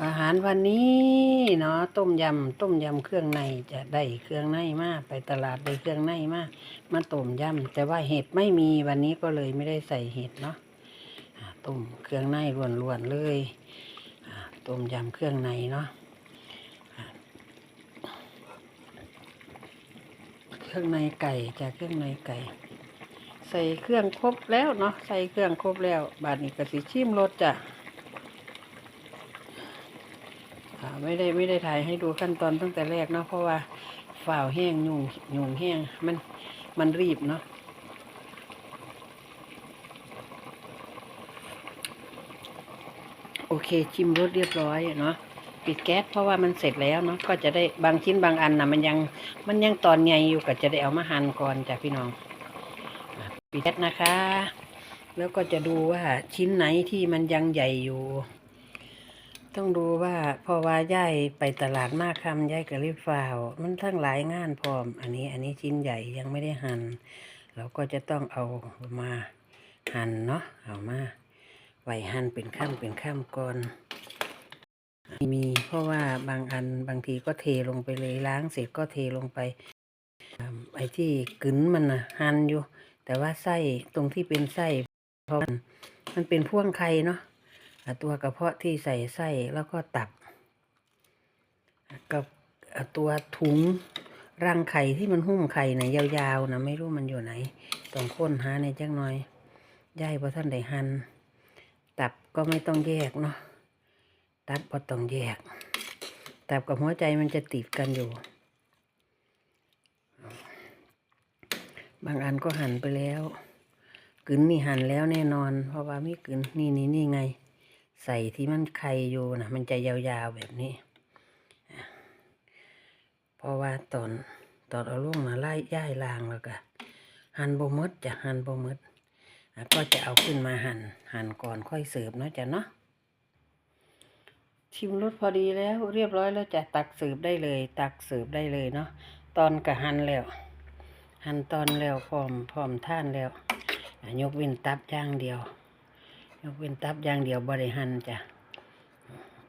อาหารวันนี้เนาะต้มยำต้มยำเครื่องในจะได้เครื่องในมาไปตลาดได้เครื่องในมามาต้มยำแต่ว่าเห็ดไม่มีวันนี้ก็เลยไม่ได้ใส่เห็ดเนาะต้มเครื่องในล้วนๆเลยต้มยำเครื่องในเนาะเครื่องในไก่จากเครื่องในไก่ ใส่เครื่องครบแล้วเนาะใส่เครื่องครบแล้ว บาดนี้ก็สิชิมรสจ้ะ อ่า ไม่ได้ไม่ได้ถ่ายให้ดูขั้นตอนตั้งแต่แรกเนาะเพราะว่าฝ่าวแห้งยุงยุงแห้งมันมันรีบเนาะโอเคชิมรสเรียบร้อยเนาะปิดแก๊สเพราะว่ามันเสร็จแล้วเนาะก็จะได้บางชิ้นบางอันนะมันยังมันยังตอนใหญ่อยู่ก็จะได้เอามาหั่นก่อนจ้ะพี่น้องปิดแก๊สนะคะ แล้วก็จะดูว่าชิ้นไหนที่มันยังใหญ่อยู่ ต้องดูว่าพอว่าย่ายไปตลาดมากคำย่ายก็รีบฝ่าว มันทั้งหลายงานพร้อม อันนี้อันนี้ชิ้นใหญ่ยังไม่ได้หัน่นเราก็จะต้องเอามาหั่นเนาะเอามาไว้หั่นเป็นข้ามเป็นข้ามก่อนมีเพราะว่าบางอันบางทีก็เทลงไปเลยล้างเสร็จก็เทลงไปไอ้ที่กึ๋นมันนะหั่นอยู่ แต่ว่าไส้ตรงที่เป็นไส้เพราะมันมันเป็นพ่วงไข่เนาะ ตัวกระเพาะที่ใส่ไส้แล้วก็ตับกับตัวถุงรังไข่ที่มันหุ้มไข่นะยาวๆนะไม่รู้มันอยู่ไหนต้องค้นหาในจักหน่อยย่ายพอท่านได้หันตับก็ไม่ต้องแยกเนาะตับก็ต้องแยก ตับกับหัวใจมันจะติดกันอยู่ บางอันก็หั่นไปแล้วกึนนี่หั่นแล้วแน่นอน เพราะว่าไม่กึนนี่นี่นี่ไง ใส่ที่มันไข่อยู่นะมันจะยาวๆแบบนี้ เพราะว่าตอนตอนเอาลงนะไล่ย่ายลางแล้วก็หั่นบมดจะหั่นบมดก็จะเอาขึ้นมาหั่นหั่นก่อนค่อยเสิร์ฟเนาะจ้ะเนาะชิมรสพอดีแล้วเรียบร้อยแล้วจะตักเสิร์ฟได้เลย ตักเสิร์ฟได้เลยเนาะตอนกะหั่นแล้ว หั่นตอนแล้วพร้อมพร้อมท่านแล้วยกเว้นตับย่างเดียว ยกเว้นตับอย่างเดียวบริหันจ้ะ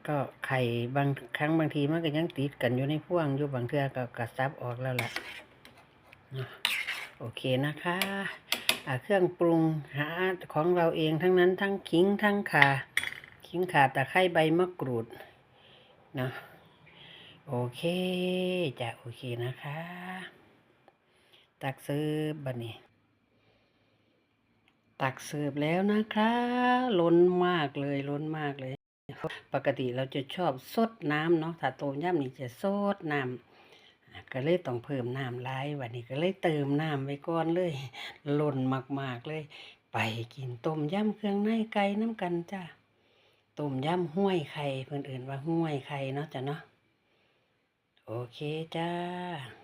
ก็ไข่บางครั้งบางทีมันก็ยังติดกันอยู่ในพ่วงอยู่บางเทื่อก็กระซับออกแล้วล่ะเนาะโอเคนะคะอ่าเครื่องปรุงหาของเราเองทั้งนั้นทั้งขิงทั้งข่าขิงข่าตะไคร้ใบมะกรูดเนาะโอเคจ้ะโอเคนะคะ ตักซื้อบันนี้ ตักเสิร์ฟแล้วนะคะล้นมากเลยล้นมากเลย ปกติเราจะชอบซดน้ำเนาะถ้าต้มยำนี่จะซดน้ำก็เลยต้องเพิ่มน้ำหลายวันนี้ก็เลยเติมน้ำไว้ก่อนเลยล้นมากๆเลย ไปกินต้มยำเครื่องในไก่น้ำกันจ้าต้มยำห้วยไข่เพื่อนอื่นว่าห้วยไข่เนาะจ้ะเนาะโอเคจ้า